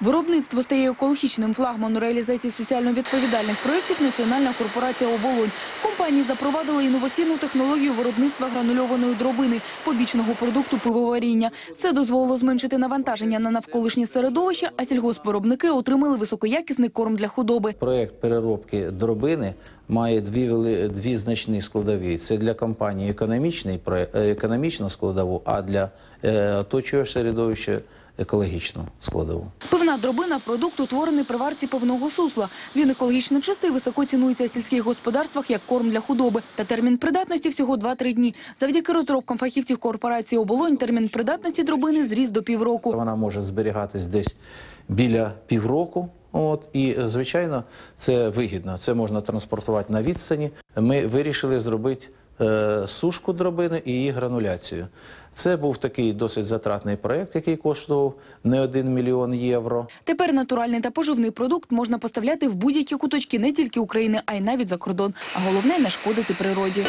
Виробництво стає екологічним флагманом реалізації соціально відповідальних проєктів Національна корпорація «Оболонь». В компанії запровадили інноваційну технологію виробництва гранульованої дробини, побічного продукту пивоваріння. Це дозволило зменшити навантаження на навколишнє середовище, а сільгоспвиробники отримали високоякісний корм для худоби. Проєкт переробки дробини має дві, дві значні складові. Це для компанії економічний, е, економічну складову, а для е, оточуючого середовища екологічну складову. Пивна дробина – продукт, утворений при варці пивного сусла. Він екологічно чистий, високо цінується в сільських господарствах як корм для худоби. Та термін придатності всього 2-3 дні. Завдяки розробкам фахівців корпорації «Оболонь» термін придатності дробини зріс до півроку. Вона може зберігатись десь біля півроку. От і звичайно, це вигідно. Це можна транспортувати на відстані. Ми вирішили зробити сушку дробини і її грануляцію. Це був такий досить затратний проєкт, який коштував не один мільйон євро. Тепер натуральний та поживний продукт можна поставляти в будь-які куточки не тільки України, а й навіть за кордон. А головне – не шкодити природі.